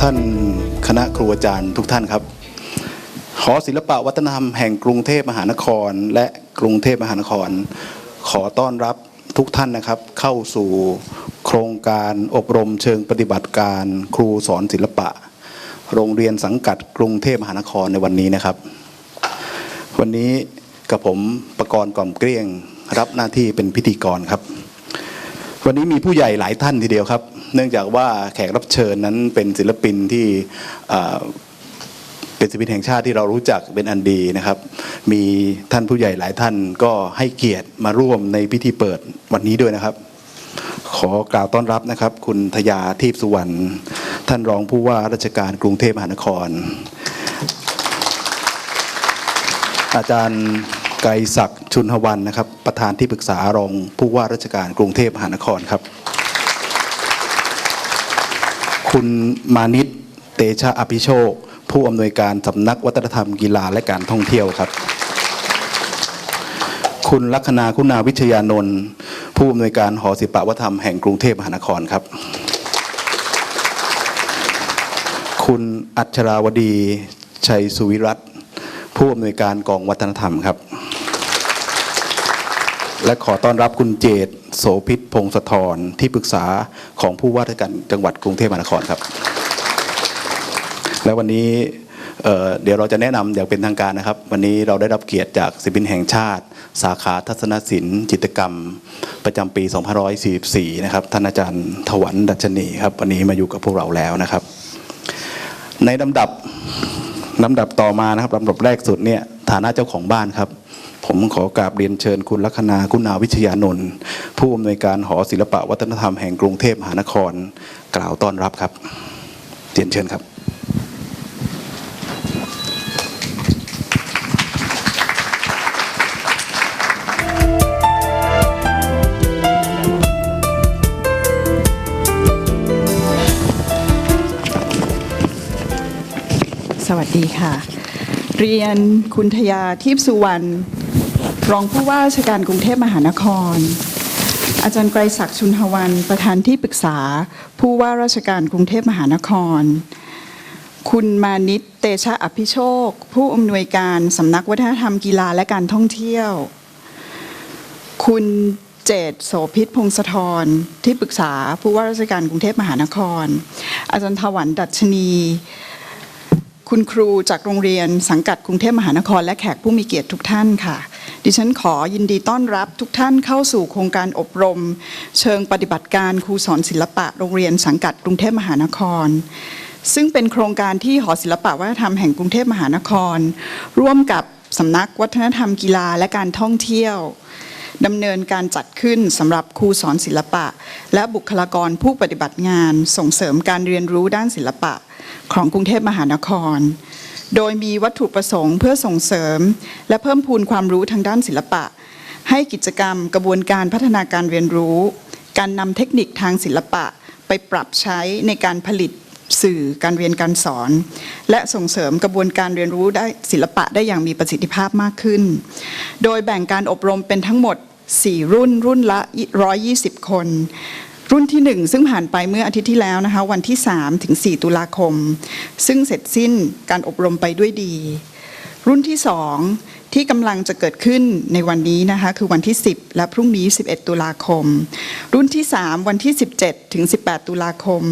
ท่านคณะครูอาจารย์ทุกท่านครับ หอศิลปะวัฒนธรรมแห่งกรุงเทพมหานคร และกรุงเทพมหานคร ขอต้อนรับทุกท่านนะครับ เข้าสู่โครงการอบรมเชิงปฏิบัติการครูสอนศิลปะ โรงเรียนสังกัดกรุงเทพมหานครในวันนี้นะครับ วันนี้กับผมประกรณ์กล่อมเกลี้ยง รับหน้าที่เป็นพิธีกรครับ วันนี้มีผู้ใหญ่หลายท่านทีเดียวครับ เนื่องจากว่าแขกรับเชิญนั้นเป็นศิลปินที่เป็นศิลปินแห่งชาติที่เรารู้จักเป็นอันดีนะครับ มีท่านผู้ใหญ่หลายท่านก็ให้เกียรติมาร่วมในพิธีเปิดวันนี้ด้วยนะครับ ขอกล่าวต้อนรับนะครับ คุณทยาทีพสุวรรณท่านรองผู้ว่าราชการกรุงเทพมหานคร อาจารย์ไกรศักดิ์ชุนหวันนะครับ ประธานที่ปรึกษารองผู้ว่าราชการกรุงเทพมหานครครับ คุณมานิตเตชะอภิโชค ผู้อำนวยการสำนักวัฒนธรรมกีฬาและการท่องเที่ยวครับ คุณลัคนาคุณาวิชยานนท์ผู้อำนวยการหอศิลปวัฒนธรรมแห่งกรุงเทพมหานครครับ คุณอัชราวดีชัยสุวิรัตผู้อำนวยการกองวัฒนธรรมครับ และขอต้อนรับคุณเจตโสพิษพงศธรที่ปรึกษาของผู้ว่าราชการจังหวัดกรุงเทพมหานครครับ และวันนี้เเดี๋ยวเราจะแนะนำอย่างเป็นทางการนะครับ วันนี้เราได้รับเกียรติจากศิลปินแห่งชาติ สาขาทัศนศิลป์ จิตกรรม ประจำปี 2544 นะครับท่านอาจารย์ถวันดัชนีครับ วันนี้มาอยู่กับพวกเราแล้วนะครับ ในลำดับลำดับต่อมานะครับลำดับแรกสุดเนี่ยฐานะเจ้าของบ้านครับ ผมขอกราบเรียนเชิญคุณลัคนาคุณาวิชยานนท์ผู้อำนวยการหอศิลปะวัฒนธรรมแห่งกรุงเทพมหานคร กล่าวต้อนรับครับเรียนเชิญครับ สวัสดีค่ะ เรียนคุณทยาทิพสุวรรณ รองผู้ว่าราชการกรุงเทพมหานคร อาจารย์ไกรศักดิ์ชุนหวันประธานที่ปรึกษา ผู้ว่าราชการกรุงเทพมหานคร คุณมานิตเตชะอภิโชค ผู้อำนวยการสำนักวัฒนธรรมกีฬาและการท่องเที่ยว คุณเจตโสพิษพงศธรที่ปรึกษาผู้ว่าราชการกรุงเทพมหานคร อาจารย์ถวันดัชนีคุณครูจากโรงเรียนสังกัดกรุงเทพมหานครและแขกผู้มีเกียรติทุกท่านค่ะ ดิฉันขอยินดีต้อนรับทุกท่านเข้าสู่โครงการอบรม เชิงปฏิบัติการครูสอนศิลปะโรงเรียนสังกัดกรุงเทพมหานคร ซึ่งเป็นโครงการที่หอศิลปะวัฒนธรรมแห่งกรุงเทพมหานคร ร่วมกับสำนักวัฒนธรรมกีฬาและการท่องเที่ยวดำเนินการจัดขึ้นสำหรับครูสอนศิลปะ และบุคลากรผู้ปฏิบัติงาน ส่งเสริมการเรียนรู้ด้านศิลปะ ของกรุงเทพมหานคร โดยมีวัตถุประสงค์เพื่อส่งเสริม และเพิ่มพูนความรู้ทางด้านศิลปะ ให้กิจกรรมกระบวนการพัฒนาการเรียนรู้ การนำเทคนิคทางศิลปะไปปรับใช้ในการผลิตสื่อการเรียนการสอน และส่งเสริมกระบวนการเรียนรู้ได้ศิลปะได้อย่างมีประสิทธิภาพมากขึ้น โดยแบ่งการอบรมเป็นทั้งหมด 4 รุ่นรุ่นละ 120 คน รุ่นที่ 1 ซึ่งผ่านไปเมื่ออาทิตย์ที่แล้วนะคะวันที่3ถึง4ตุลาคม ซึ่งเสร็จสิ้นการอบรมไปด้วยดี รุ่นที่ 2 ที่กำลังจะเกิดขึ้นในวันนี้นะคะคือวันที่ 10 และพรุ่งนี้ 11 ตุลาคม รุ่นที่ 3 วันที่ 17 ถึง 18 ตุลาคม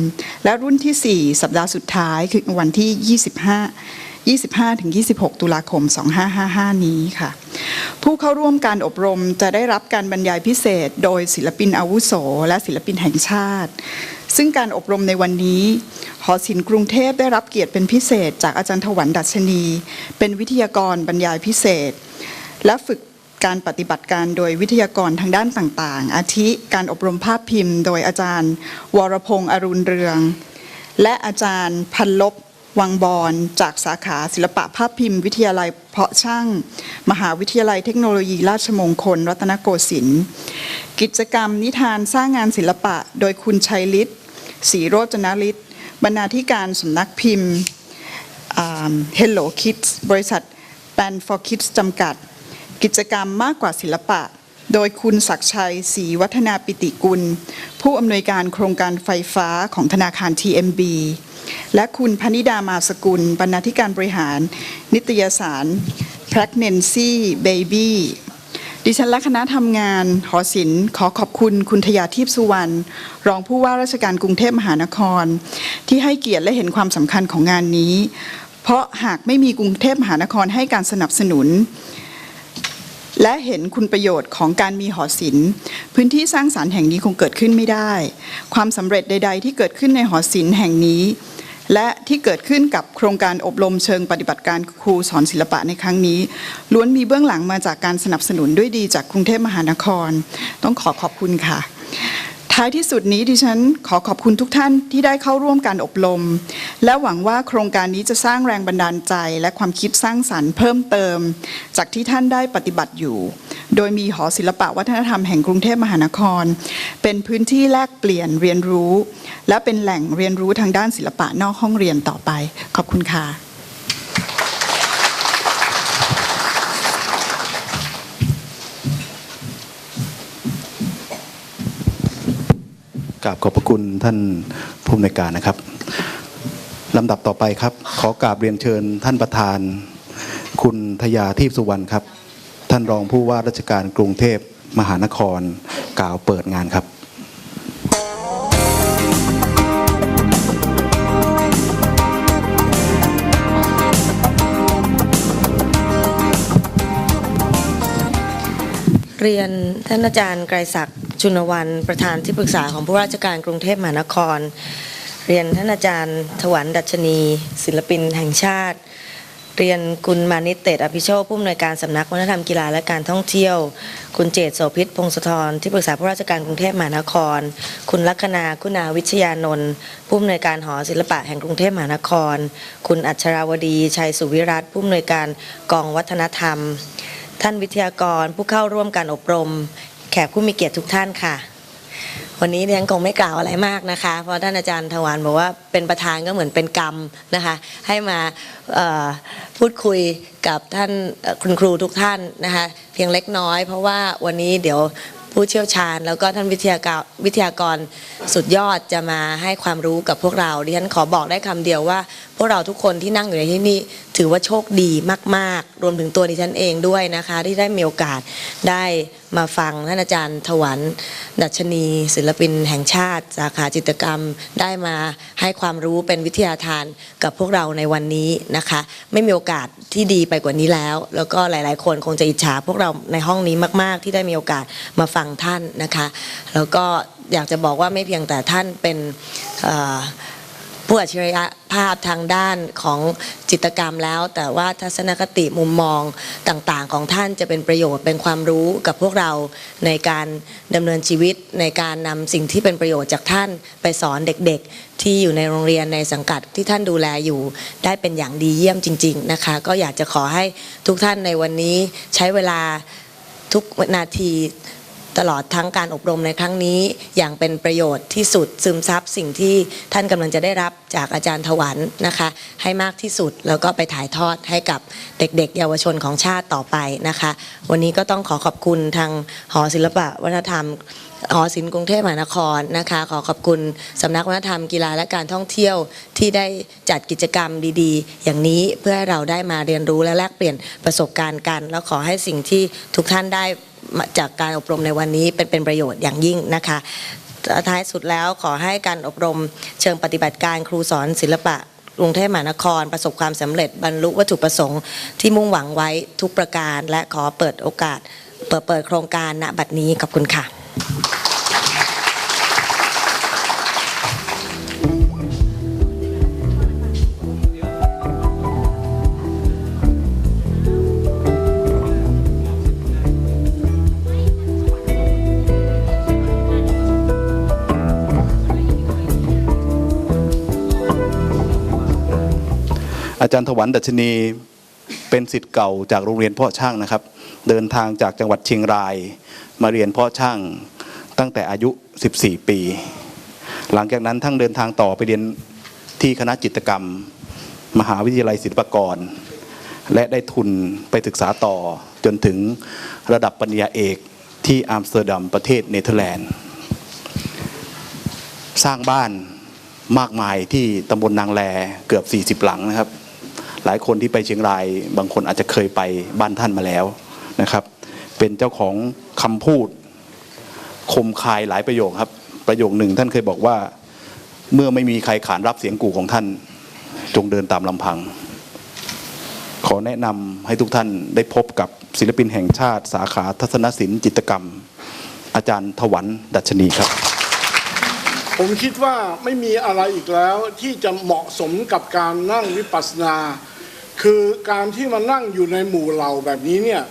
และรุ่นทีสี่4 สัปดาห์สุดท้ายคือวันที่ 25 25ถึง26 ตุลาคม 2555 นี้ค่ะ ผู้เข้าร่วมการอบรมจะได้รับการบรรยายพิเศษ โดยศิลปินอาวุโส และศิลปินแห่งชาติ ซึ่งการอบรมในวันนี้ หอศิลป์กรุงเทพได้รับเกียรติเป็นพิเศษ จากอาจารย์ถวันดัชนี เป็นวิทยากรบรรยายพิเศษ และฝึกการปฏิบัติการโดยวิทยากรทางด้านต่างๆ อาทิการอบรมภาพพิมพ์ โดยอาจารย์ วรพงษ์อรุณเรือง และอาจารย์พันลบ วังบอนจากสาขาศิลปะภาพพิมพ์ วิทยาลัยเพาะช่าง มหาวิทยาลัยเทคโนโลยีราชมงคล รัตนโกสินทร์กิจกรรมนิทานสร้างงานศิลปะ โดยคุณชัยฤทธิ์ศรีโรจนฤทธิ์บรรณาธิการสำนักพิมพ์อ่า Hello Kids บริษัท Pan for Kids จำกัด กิจกรรมมากกว่าศิลปะ โดยคุณศักชัยศรีวัฒนาปิติกุล ผู้อำนวยการโครงการไฟฟ้าของธนาคาร TMB และคุณพนิดามาสกุล บรรณาธิการบริหาร นิตยสาร Pregnancy Baby ดิฉันและคณะทำงานหอศิลป์ขอขอบคุณคุณทยาทิพสุวรรณรองผู้ว่าราชการกรุงเทพมหานคร ที่ให้เกียรติและเห็นความสำคัญของงานนี้ เพราะหากไม่มีกรุงเทพมหานครให้การสนับสนุน และเห็นคุณประโยชน์ของการมีหอศิลป์พื้นที่สร้างสารรค์แห่งนี้คงเกิดขึ้นไม่ได้ ความสำเร็จใด ๆ ที่เกิดขึ้นในหอศิลป์แห่งนี้ และที่เกิดขึ้นกับโครงการอบรมเชิงปฏิบัติการครูสอนศิลปะในครั้งนี้ ล้วนมีเบื้องหลังมาจากการสนับสนุนด้วยดีจากกรุงเทพมหานคร ต้องขอขอบคุณค่ะ ท้ายที่สุดนี้ดิฉันขอขอบคุณทุกท่านที่ได้เข้าร่วมการอบรม และหวังว่าโครงการนี้จะสร้างแรงบันดาลใจ และความคิดสร้างสรรค์เพิ่มเติม จากที่ท่านได้ปฏิบัติอยู่ โดยมีหอศิลปะวัฒนธรรมแห่งกรุงเทพมหานคร เป็นพื้นที่แลกเปลี่ยนเรียนรู้ และเป็นแหล่งเรียนรู้ทางด้านศิลปะนอกห้องเรียนต่อไป ขอบคุณค่ะ กราบขอบพระคุณท่านผู้อำนวยการนะครับลำดับต่อไปครับ ขอกราบเรียนเชิญท่านประธาน คุณทยาทีพสุวรรณครับ ท่านรองผู้ว่าราชการกรุงเทพมหานครกล่าวเปิดงานครับเรียนท่านอาจารย์ไกรศักดิ์ ชุนวันประธานที่ปรึกษาของผู้ราชการกรุงเทพมหานคร เรียนท่านอาจารย์ถวันดัชนี ศิลปินแห่งชาติ เรียนคุณมานิตเตตอภิโชคผู้อำนวยการสำนักวัฒนธรรมกีฬาและการท่องเที่ยว คุณเจตโสภิตพงศธรที่ปรึกษาผู้ราชการกรุงเทพมหานคร คุณลัคนาคุณาวิชยานนท์ผู้อำนวยการหอศิลปะแห่งกรุงเทพมหานคร คุณอัชราวดี ชัยสุวิรัตผู้อำนวยการกองวัฒนธรรมท่านวิทยากรผู้เข้าร่วมการอบรม แขกผู้มีเกียรติทุกท่านค่ะ วันนี้เรียนคงไม่กล่าวอะไรมากนะคะ เพราะท่านอาจารย์ถวันบอกว่าเป็นประธานก็เหมือนเป็นกรรมนะคะ ให้มาพูดคุยกับท่านคุณครูทุกท่านนะคะ เพียงเล็กน้อย เพราะว่าวันนี้เดี๋ยวผู้เชี่ยวชาญ แล้วก็ท่านวิทยากรวิทยากรสุดยอดจะมาให้ความรู้กับพวกเราดิฉันขอบอกได้คำเดียวว่า พวกเราทุกคนที่นั่งอยู่ในที่นี่ถือว่าโชคดีมาก ๆ รวมถึงตัวดิฉันเองด้วยนะคะ ที่ได้มีโอกาสได้มาฟังท่านอาจารย์ถวันดัชนี ศิลปินแห่งชาติ สาขาจิตรกรรมได้มาให้ความรู้เป็นวิทยาทานกับพวกเราในวันนี้นะคะ ไม่มีโอกาสที่ดีไปกว่านี้แล้ว แล้วก็หลาย ๆ คนคงจะอิจฉาพวกเราในห้องนี้มาก ๆ ที่ได้มีโอกาสมาฟังท่านนะคะ แล้วก็อยากจะบอกว่าไม่เพียงแต่ท่านเป็นอ ผู้อัจฉริยภาพทางด้านของจิตกรรมแล้ว แต่ว่าทัศนคติมุมมองต่างๆ ของท่านจะเป็นประโยชน์เป็นความรู้กับพวกเราในการดำเนินชีวิตในการนำสิ่งที่เป็นประโยชน์จากท่านไปสอนเด็กๆ ที่อยู่ในโรงเรียนในสังกัดที่ท่านดูแลอยู่ ได้เป็นอย่างดีเยี่ยมจริง ๆนะคะ ก็อยากจะขอให้ทุกท่านในวันนี้ใช้เวลาทุกนาที ตลอดทั้งการอบรมในครั้งนี้ อย่างเป็นประโยชน์ที่สุดซึมซับสิ่งที่ท่านกำลังจะได้รับจากอาจารย์ถวันนะคะ ให้มากที่สุดแล้วก็ไปถ่ายทอดให้กับเด็ก ๆ เยาวชนของชาติต่อไปนะคะ วันนี้ก็ต้องขอขอบคุณทางหอศิลปะวัฒนธรรมหอศิลป์กรุงเทพมหานครนะคะ ขอขอบคุณสำนักวัฒนธรรมกีฬาและการท่องเที่ยวที่ได้จัดกิจกรรมดีๆ อย่างนี้เพื่อให้เราได้มาเรียนรู้และแลกเปลี่ยนประสบการณ์กัน แล้วขอให้สิ่งที่ทุกท่านได้ จากการอบรมในวันนี้เป็นเป็นประโยชน์อย่างยิ่งนะคะท้ายสุดแล้วขอให้การอบรมเชิงปฏิบัติการครูสอนศิลปะกรุงเทพมหานครประสบความสำเร็จบรรลุวัตถุประสงค์ที่มุ่งหวังไว้ทุกประการ และขอเปิดโอกาส เปิดเปิดโครงการณบัดนี้ขอบคุณค่ะ อาจารย์ถวันดัชนีเป็นสิทธิ์เก่าจากโรงเรียนเพ่อช่างนะครับ เดินทางจากจังหวัดเชียงราย มาเรียนเพ่อช่างตั้งแต่อายุ 14 ปี หลังจากนั้นทั้งเดินทางต่อไปเรียนที่คณะจิตกรรม มหาวิทยาลัยศิลปากร และได้ทุนไปศึกษาต่อจนถึงระดับปริญญาเอกที่อัมสเตอร์ดัมประเทศเนเธอร์แลนด์ สร้างบ้านมากมายที่ตำบลนางแลเกือบ 40 หลังนะครับ หลายคนที่ไปเชียงราย บางคนอาจจะเคยไปบ้านท่านมาแล้วนะครับ เป็นเจ้าของคำพูดคมคายหลายประโยคครับ ประโยคหนึ่งท่านเคยบอกว่า เมื่อไม่มีใครขานรับเสียงกูของท่าน จงเดินตามลำพัง ขอแนะนำให้ทุกท่านได้พบกับศิลปินแห่งชาติ สาขาทัศนศิลป์จิตกรรม อาจารย์ถวันดัชนีครับผมคิดว่าไม่มีอะไรอีกแล้วที่จะเหมาะสมกับการนั่งวิปัสสนา คือการที่มานั่งอยู่ในหมู่เหล่าแบบนี้เนี่ย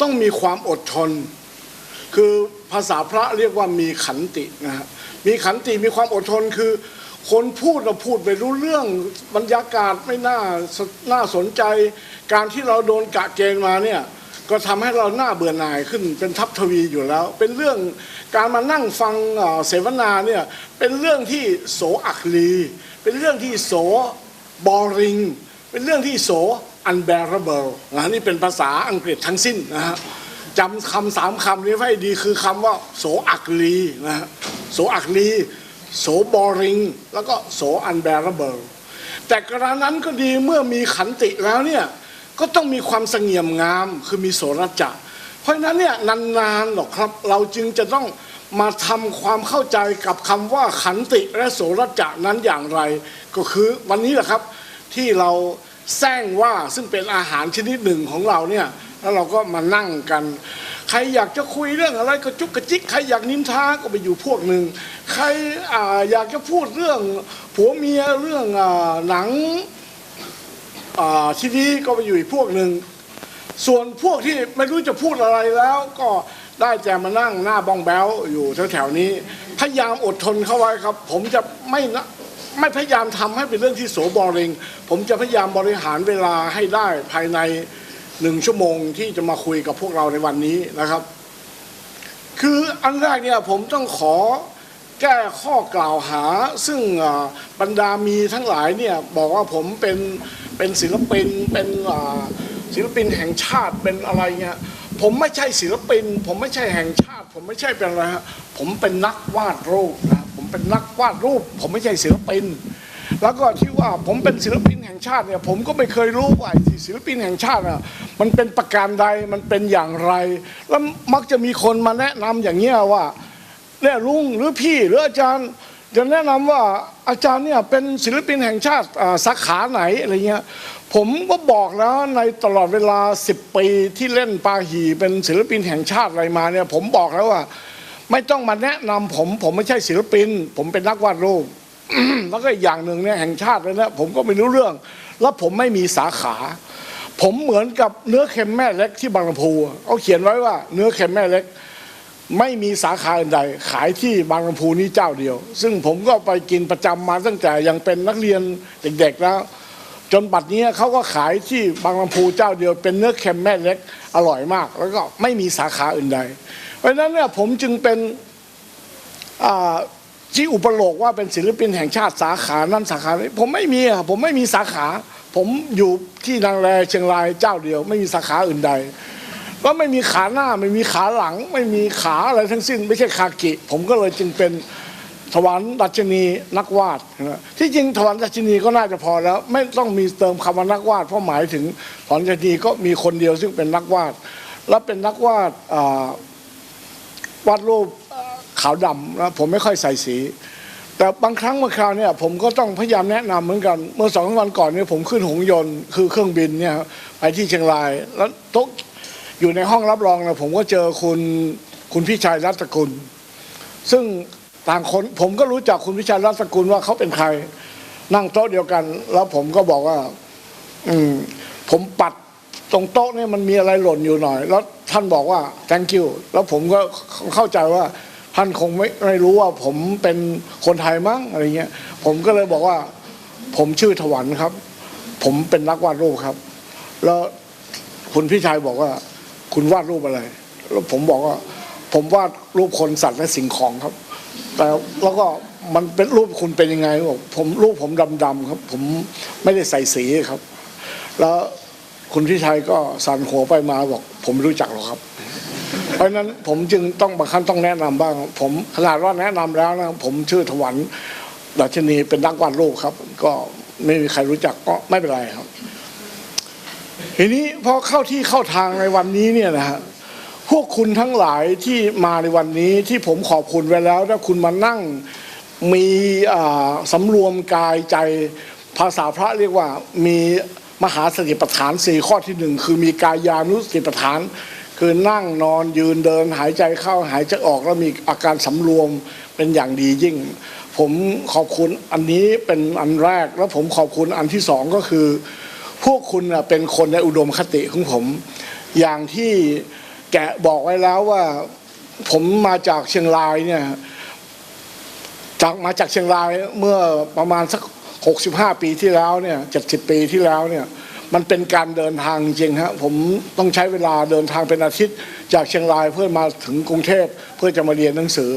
ต้องมีความอดทน คือภาษาพระเรียกว่ามีขันตินะฮะมีขันติมีความอดทนคือ คนพูดเราพูดไปรู้เรื่องบรรยากาศไม่น่าสน่าสนใจ การที่เราโดนกะเกณฑ์มาเนี่ยก็ทำให้เราหน้าเบื่อหน่ายขึ้นเป็นทัพทวีอยู่แล้ว เป็นเรื่องการมานั่งฟังเอ่อเสวนาเนี่ยเป็นเรื่องที่โสอักลี เป็นเรื่องที่โสบอริง เป็นเรื่องที่โส unbearable นะนี่เป็นภาษาอังกฤษทั้งสิ้นนะฮะจำคำสามคำนี้ไว้ให้ดีคือคำว่าโสอักลีนะฮะโสอักลีโสบอริงแล้วก็โสอันแบรเบิลแต่กระนั้นก็ดีเมื่อมีขันติแล้วเนี่ยก็ต้องมีความเสงี่ยมงามคือมีโสรจะเพราะฉะนั้นเนี่ยนานๆหรอกครับ เราจึงจะต้องมาทำความเข้าใจกับคำว่าขันติและโสรจะนั้นอย่างไร ก็คือวันนี้แหละครับ ที่เราแซงว่าซึ่งเป็นอาหารชนิดหนึ่งของเราเนี่ยแล้วเราก็มานั่งกัน ใครอยากจะคุยเรื่องอะไรก็จุกกระจิกใครอยากนินทาก็ไปอยู่พวกหนึ่งใครออยากจะพูดเรื่องผัวเมียเรื่องอหนังทีวีก็ไปอยู่อีกพวกหนึ่งส่วนพวกที่ไม่รู้จะพูดอะไรแล้วก็ได้แต่มานั่งหน้าบ้องแบ้วอยู่แถวๆนี้พยายามอดทนเข้าไว้ครับ ผมจะไม่นะ ไม่พยายามทำให้เป็นเรื่องที่โสบอริง ผมจะพยายามบริหารเวลาให้ได้ภายในหนึ่งชั่วโมงที่จะมาคุยกับพวกเราในวันนี้นะครับ คืออันแรกเนี่ยผมต้องขอแก้ข้อกล่าวหา ซึ่งบรรดามีทั้งหลายเนี่ยบอกว่าผมเป็นเป็นศิลปินเป็นศิลปินแห่งชาติเป็นอะไรเงี้ยผมไม่ใช่ศิลปิน ผมไม่ใช่แห่งชาติ ผมไม่ใช่เป็นอะไรฮะผมเป็นนักวาดรูปนะ เป็นนักวาดรูป ผมไม่ใช่ศิลปิน แล้วก็ที่ว่าผมเป็นศิลปินแห่งชาติเนี่ยผมก็ไม่เคยรู้ว่าไอ้ที่ศิลปินแห่งชาติอะมันเป็นประการใดมันเป็นอย่างไร แล้วมักจะมีคนมาแนะนำอย่างเงี้ยว่าเนี่ยลุงหรือพี่หรืออาจารย์จะแนะนำว่าอาจารย์เนี่ยเป็นศิลปินแห่งชาติสาขาไหนอะไรเงี้ยผมก็บอกแล้วในตลอดเวลา 10 ปีที่เล่นปาหีเป็นศิลปินแห่งชาติอะไรมาเนี่ยผมบอกแล้วว่า ไม่ต้องมาแนะนำผม ผมไม่ใช่ศิลปิน ผมเป็นนักวาดรูปแล้วก็อย่างหนึ่งเนี่ยแห่งชาติเลยนะผมก็ไม่รู้เรื่อง แล้วผมไม่มีสาขา ผมเหมือนกับเนื้อเค็มแม่เล็กที่บางลำพูเขาเขียนไว้ว่า เนื้อเค็มแม่เล็ก ไม่มีสาขาอื่นใด ขายที่บางลำพูนี้เจ้าเดียว ซึ่งผมก็ไปกินประจำมาตั้งแต่ยังเป็นนักเรียนเด็กๆแล้ว จนบัดนี้เขาก็ขายที่บางลำพูเจ้าเดียว เป็นเนื้อเค็มแม่เล็กอร่อยมาก แล้วก็ไม่มีสาขาอื่นใด เพราะฉะนั้นเนี่ยผมจึงเป็นที่อุปโลกว่าเป็นศิลปินแห่งชาติสาขานั้นสาขานี้ผมไม่มีอะผมไม่มีสาขา ผมอยู่ที่นางแลเชียงรายเจ้าเดียว ไม่มีสาขาอื่นใดก็ไม่มีขาหน้าไม่มีขาหลัง ไม่มีขาอะไรทั้งสิ้น ไม่ใช่คากิ ผมก็เลยจึงเป็นถวันดัชนีนักวาดนะที่จริงถวันดัชนีก็น่าจะพอแล้ว ไม่ต้องมีเติมคำว่านักวาด เพราะหมายถึงถวันดัชนีก็มีคนเดียวซึ่งเป็นนักวาด และเป็นนักวาดอ่า วาดรูปขาวดำนะผมไม่ค่อยใส่สี แต่บางครั้งบางคราวเนี่ยผมก็ต้องพยายามแนะนำเหมือนกัน เมื่อสองวันก่อนเนี่ยผมขึ้นหงส์ยนต์คือเครื่องบินเนี่ยไปที่เชียงราย แล้วโต๊ะอยู่ในห้องรับรองนะผมก็เจอคุณคุณพิชัยรัตกุล ซึ่งต่างคนผมก็รู้จักคุณพิชัยรัตกุลว่าเขาเป็นใคร นั่งโต๊ะเดียวกัน แล้วผมก็บอกว่า อืม ผมปัด ตรงโต๊ะเนี่ยมันมีอะไรหล่นอยู่หน่อย แล้วท่านบอกว่า thank you แล้วผมก็เข้าใจว่าท่านคงไม่ไม่รู้ว่าผมเป็นคนไทยมั้งอะไรเงี้ย ผมก็เลยบอกว่า ผมชื่อถวันครับ ผมเป็นนักวาดรูปครับ แล้วคุณพี่ชายบอกว่า คุณวาดรูปอะไร แล้วผมบอกว่า ผมวาดรูปคนสัตว์และสิ่งของครับ แต่แล้วก็มันเป็นรูปคุณเป็นยังไงบอกผมรูปผมดำๆครับ ผมไม่ได้ใส่สีครับ แล้ว คุณพี่ชัยก็สั่นหัวไปมาบอก ผมไม่รู้จักหรอกครับ เพราะนั้นผมจึงต้องบางครั้งต้องแนะนำบ้าง ผมขนาดว่าแนะนำแล้วนะผมชื่อถวันดัชนีเป็นนักวาดรูปครับ ก็ไม่มีใครรู้จักก็ไม่เป็นไรครับ ทีนี้พอเข้าที่เข้าทางในวันนี้เนี่ยนะฮะพวกคุณทั้งหลายที่มาในวันนี้ที่ผมขอบคุณไว้แล้วถ้าคุณมานั่งมีอ่าสำรวมกายใจภาษาพระเรียกว่ามี มหาสติปัฏฐานสี่ข้อที่หนึ่งคือมีกายานุสติปัฏฐาน คือนั่งนอนยืนเดินหายใจเข้าหายใจออกแล้วมีอาการสำรวมเป็นอย่างดียิ่ง ผมขอบคุณอันนี้เป็นอันแรกแล้วผมขอบคุณอันที่สองก็คือ พวกคุณเป็นคนในอุดมคติของผม อย่างที่แกะบอกไว้แล้วว่าผมมาจากเชียงรายเนี่ยจากมาจากเชียงรายเมื่อประมาณสัก 65 ปีที่แล้วเนี่ย70 ปีที่แล้วเนี่ยมันเป็นการเดินทางจริงฮะผมต้องใช้เวลาเดินทางเป็นอาทิตย์จากเชียงรายเพื่อมาถึงกรุงเทพเพื่อจะมาเรียนหนังสือ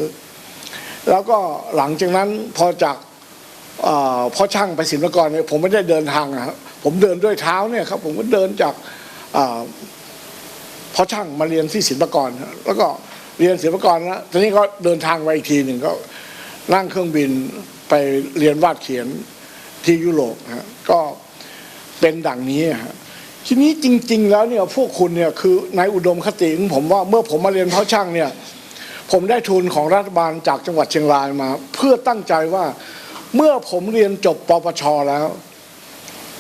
แล้วก็หลังจากนั้นพอจากพ่อช่างไปศิลปากรเนี่ยผมไม่ได้เดินทางอะครับผมเดินด้วยเท้าเนี่ยครับผมก็เดินจากพ่อช่างมาเรียนที่ศิลปากร แล้วก็เรียนศิลปากรแล้วตอนนี้ก็เดินทางไปอีกทีหนึ่งก็นั่งเครื่องบินไปเรียนวาดเขียน ที่ยุโรปฮะก็เป็นดังนี้ฮะทีนี้จริง ๆ แล้วเนี่ยพวกคุณเนี่ยคือในอุดมคติของผมว่าเมื่อผมมาเรียนพ่อช่างเนี่ยผมได้ทุนของรัฐบาลจากจังหวัดเชียงรายมา เพื่อตั้งใจว่าเมื่อผมเรียนจบปปชแล้ว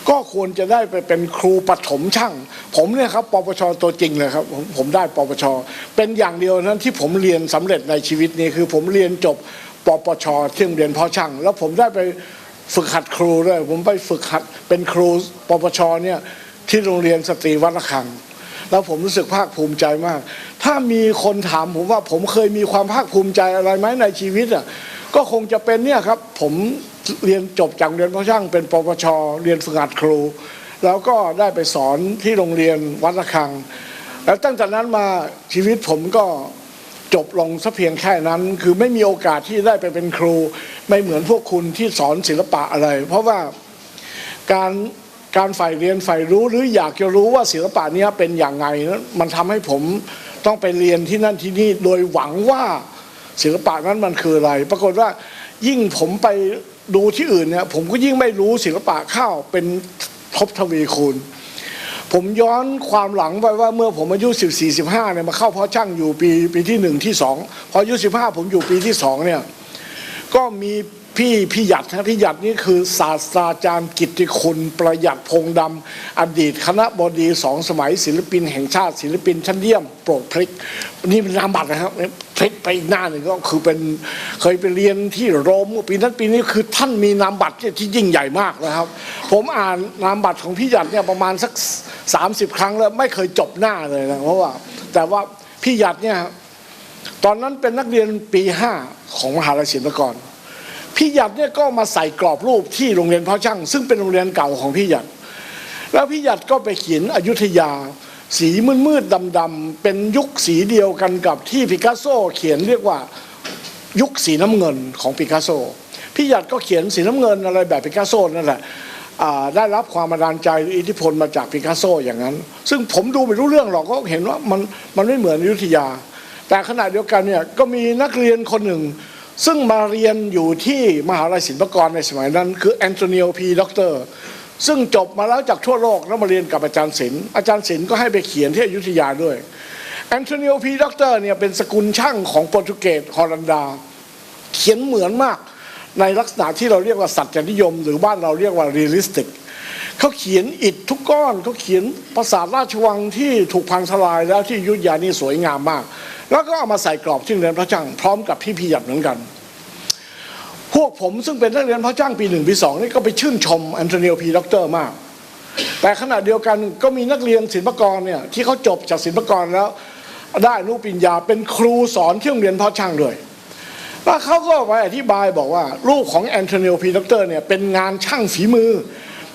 ก็ควรจะได้ไปเป็นครูปฐมช่าง ผมเนี่ยครับปปชตัวจริงเลยครับผมผมได้ปปชเป็นอย่างเดียวนั้นที่ผมเรียนสำเร็จในชีวิตนี้คือผมเรียนจบปปชที่โรงเรียนพ่อช่าง แล้วผมได้ไป ฝึกหัดครูด้วย ผมไปฝึกหัดเป็นครูปปชเนี่ยที่โรงเรียนสตรีวัดระฆัง แล้วผมรู้สึกภาคภูมิใจมาก ถ้ามีคนถามผมว่าผมเคยมีความภาคภูมิใจอะไรไหมในชีวิตอะก็คงจะเป็นเนี่ยครับ ผมเรียนจบจากเรียนพ่อช่าง เป็นปปชเรียนฝึกหัดครู แล้วก็ได้ไปสอนที่โรงเรียนวัดระฆัง แล้วตั้งแต่นั้นมาชีวิตผมก็ จบลงซะเพียงแค่นั้น คือไม่มีโอกาสที่ได้ไปเป็นครู ไม่เหมือนพวกคุณที่สอนศิลปะอะไร เพราะว่าการการฝ่ายเรียนฝ่ายรู้หรืออยากจะรู้ว่าศิลปะนี้เป็นอย่างไงนั้นมันทำให้ผมต้องไปเรียนที่นั่นที่นี่โดยหวังว่าศิลปะนั้นมันคืออะไร ปรากฏว่ายิ่งผมไปดูที่อื่นเนี่ยผมก็ยิ่งไม่รู้ศิลปะเข้าเป็นทบทวีคูณ ผมย้อนความหลังไปว่าเมื่อผมอายุ 14 15เนี่ยมาเข้าเพาะช่างอยู่ปีปีที่หนึ่งที่สองพออายุ 15 ผมอยู่ปีที่สองเนี่ยก็มี พี่พี่หยัดนะพี่หยัดนี่คือศาสตราจารย์กิติคุณประหยัดพงษ์ดำอดีตคณะบดีสองสมัยศิลปินแห่งชาติศิลปินชั้นเยี่ยมโปรดพลิกนี่เป็นนามบัตรนะครับพลิกไปอีกหน้าหนึ่งก็คือเป็นเคยไปเรียนที่โรมเมื่อปีนั้นปีนี้คือท่านมีนามบัตรที่ยิ่งใหญ่มากนะครับ ผมอ่านนามบัตรของพี่หยัดเนี่ยประมาณสัก 30 ครั้งแล้วไม่เคยจบหน้าเลยนะเพราะว่า แต่ว่าพี่หยัดเนี่ยตอนนั้นเป็นนักเรียนปีห้าของมหาลัยศิลปากร พี่หยัดเนี่ยก็มาใส่กรอบรูปที่โรงเรียนพ่อช่าง ซึ่งเป็นโรงเรียนเก่าของพี่หยัด แล้วพี่หยัดก็ไปเขียนอยุธยา สีมืดมืดดำดำๆเป็นยุคสีเดียวกันกับที่ปิกัสโซเขียนเรียกว่ายุคสีน้ำเงินของปิกัสโซพี่หยัดก็เขียนสีน้ำเงินอะไรแบบปิกัสโซนั่นแหละได้รับความบันดาลใจหรืออิทธิพลมาจากปิกัสโซอย่างนั้น ซึ่งผมดูไม่รู้เรื่องหรอกก็เห็นว่ามันมันไม่เหมือนอยุธยา แต่ขณะเดียวกันเนี่ยก็มีนักเรียนคนหนึ่ง ซึ่งมาเรียนอยู่ที่มหาลัยศิลปากรในสมัยนั้น คือแอนโทนิโอพีด็อกเตอร์ซึ่งจบมาแล้วจากทั่วโลกแล้วมาเรียนกับอาจารย์ศิลป์อาจารย์ศิลป์ก็ให้ไปเขียนที่อยุธยาด้วยแอนโทนิโอพีด็อกเตอร์เนี่ยเป็นสกุลช่างของโปรตุเกสฮอลันดา เขียนเหมือนมากในลักษณะที่เราเรียกว่าสัจจนิยม หรือบ้านเราเรียกว่าเรียลลิสติกเขาเขียนอิฐทุกก้อนเขาเขียนปราสาทราชวังที่ถูกพังทลายแล้วที่อยุธยานี่สวยงามมาก แล้วก็เอามาใส่กรอบที่เรียนพระจ้างพร้อมกับพี่พิยัดเหมือนกัน พวกผมซึ่งเป็นนักเรียนพระจ้างปีหนึ่งปีสองนี่ก็ไปชื่นชมแอนโทนิโอพีด็อกเตอร์มาก แต่ขณะเดียวกันก็มีนักเรียนศิลปกรเนี่ยที่เขาจบจากศิลปกรแล้ว ได้นุปริญญาเป็นครูสอนที่โรงเรียนพ่อช่างด้วยแล้วเขาก็ไปอธิบายบอกว่า รูปของแอนโทนิโอพีด็อกเตอร์เนี่ยเป็นงานช่างฝีมือ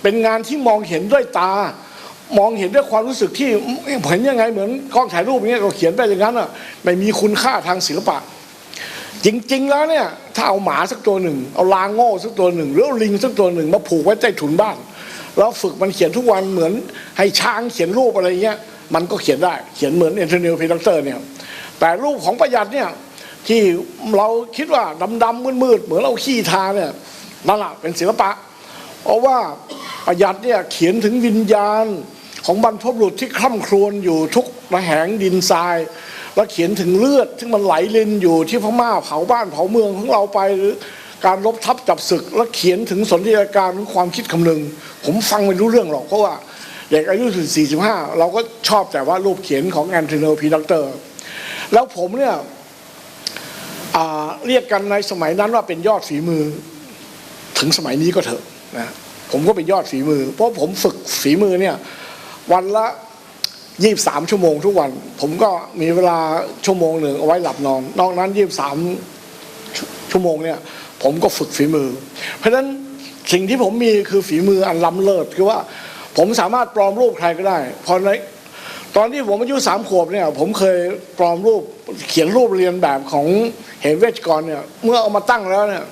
เป็นงานที่มองเห็นด้วยตา มองเห็นด้วยความรู้สึกที่เห็นยังไงเหมือนกล้องถ่ายรูปอย่างเงี้ยก็เขียนไปอย่างนั้นอะไม่มีคุณค่าทางศิลปะ จริง ๆ แล้วเนี่ยถ้าเอาหมาสักตัวหนึ่ง เอาลางโง่สักตัวหนึ่งหรือลิงสักตัวหนึ่งมาผูกไว้ใต้ถุนบ้าน แล้วฝึกมันเขียนทุกวันเหมือนให้ช้างเขียนรูปอะไรเงี้ยมันก็เขียนได้เขียนเหมือนเอนโทนิโอพีด็อกเตอร์เนี่ยแต่รูปของประหยัดเนี่ยที่เราคิดว่าดำๆมืดๆเหมือนเราขี้ทาเนี่ยนั่นแหละเป็นศิลปะ เพราะว่าประหยัดเนี่ยเขียนถึงวิญญาณ ของบรรพบุรุษที่คร่ำครวญอยู่ทุกระแหงดินทราย แล้วเขียนถึงเลือดที่มันไหลลินอยู่ที่พม่าเผาบ้านเผาเมืองของเราไปหรือการลบทับจับศึก แล้วเขียนถึงสนธิการของความคิดคำนึง ผมฟังไม่รู้เรื่องหรอกเพราะว่าเด็กอายุถึง45 เราก็ชอบแต่ว่ารูปเขียนของแอนโทนิโอพีดักเตอร์ แล้วผมเนี่ยเรียกกันในสมัยนั้นว่าเป็นยอดฝีมือ ถึงสมัยนี้ก็เถอะนะผมก็เป็นยอดฝีมือ เพราะผมฝึกฝีมือเนี่ย วันละยี่สามชั่วโมงทุกวัน ผมก็มีเวลาชั่วโมงหนึ่งเอาไว้หลับนอน นอกนั้นยี่สามชั่วโมงเนี่ย ผมก็ฝึกฝีมือ เพราะฉะนั้นสิ่งที่ผมมีคือฝีมืออันล้ำเลิศคือว่าผมสามารถปลอมรูปใครก็ได้พอในตอนที่ผมอายุสามขวบเนี่ย ผมเคยปลอมรูปเขียนรูปเรียนแบบของเหมเวชกรเนี่ย เมื่อเอามาตั้งแล้วเนี่ย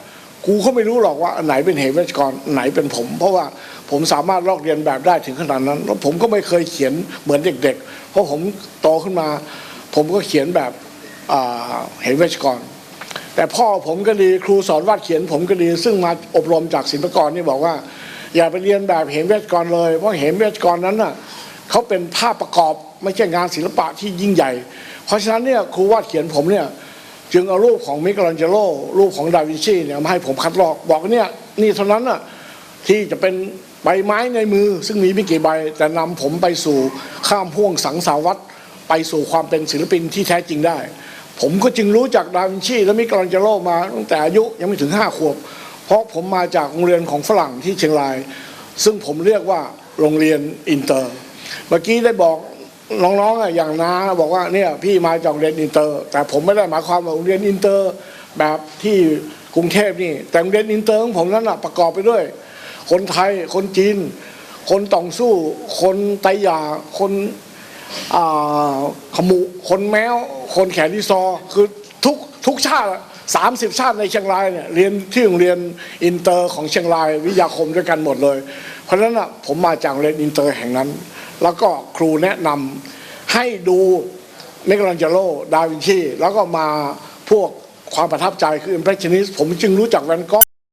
กูก็ไม่รู้หรอกว่าไหนเป็นเหมเวชกรไหนเป็นผม เพราะว่า ผมสามารถลอกเรียนแบบได้ถึงขนาดนั้นแล้วผมก็ไม่เคยเขียนเหมือนเด็ก ๆ เพราะผมโตขึ้นมา ผมก็เขียนแบบเหมเวชกรแต่พ่อผมก็ดีครูสอนวาดเขียนผมก็ดี ซึ่งมาอบรมจากศิลปกรนี่บอกว่า อย่าไปเรียนแบบเหมเวชกรเลย เพราะเหมเวชกรนั้นน่ะเขาเป็นภาพประกอบไม่ใช่งานศิลปะที่ยิ่งใหญ่ เพราะฉะนั้นเนี่ยครูวาดเขียนผมเนี่ยจึงเอารูปของมิเกลันเจโลรูปของดาวินชีเนี่ยมาให้ผมคัดลอกบอกว่าเนี่ยนี่เท่านั้นน่ะที่จะเป็น ใบไม้ในมือซึ่งมีไม่กี่ใบแต่นำผมไปสู่ข้ามพ่วงสังสารวัตรไปสู่ความเป็นศิลปินที่แท้จริงได้ ผมก็จึงรู้จักดาวินชีและมิกลันเจโลมาตั้งแต่อายุยังไม่ถึงห้าขวบ เพราะผมมาจากโรงเรียนของฝรั่งที่เชียงราย ซึ่งผมเรียกว่าโรงเรียนอินเตอร์ เมื่อกี้ได้บอกน้องๆอย่างน้าบอกว่าเนี่ยพี่มาจากโรงเรียนอินเตอร์ แต่ผมไม่ได้หมายความว่าโรงเรียนอินเตอร์แบบที่กรุงเทพนี่แต่โรงเรียนอินเตอร์ของผมนั้นประกอบไปด้วย คนไทย คนจีน คนต่องสู้ คนไตยา คนขมุคนแมว คนแขนที่ซอ คือทุกทุกชาติสามสิบชาติในเชียงรายเนี่ยเรียนที่โรงเรียนอินเตอร์ของเชียงรายวิทยาคมด้วยกันหมดเลย เพราะฉะนั้นอะผมมาจากโรงเรียนอินเตอร์แห่งนั้น แล้วก็ครูแนะนำให้ดูเมกลันเจโลดาวินชี แล้วก็มาพวกความประทับใจคือ impressionist ผมจึงรู้จักแวนก็อก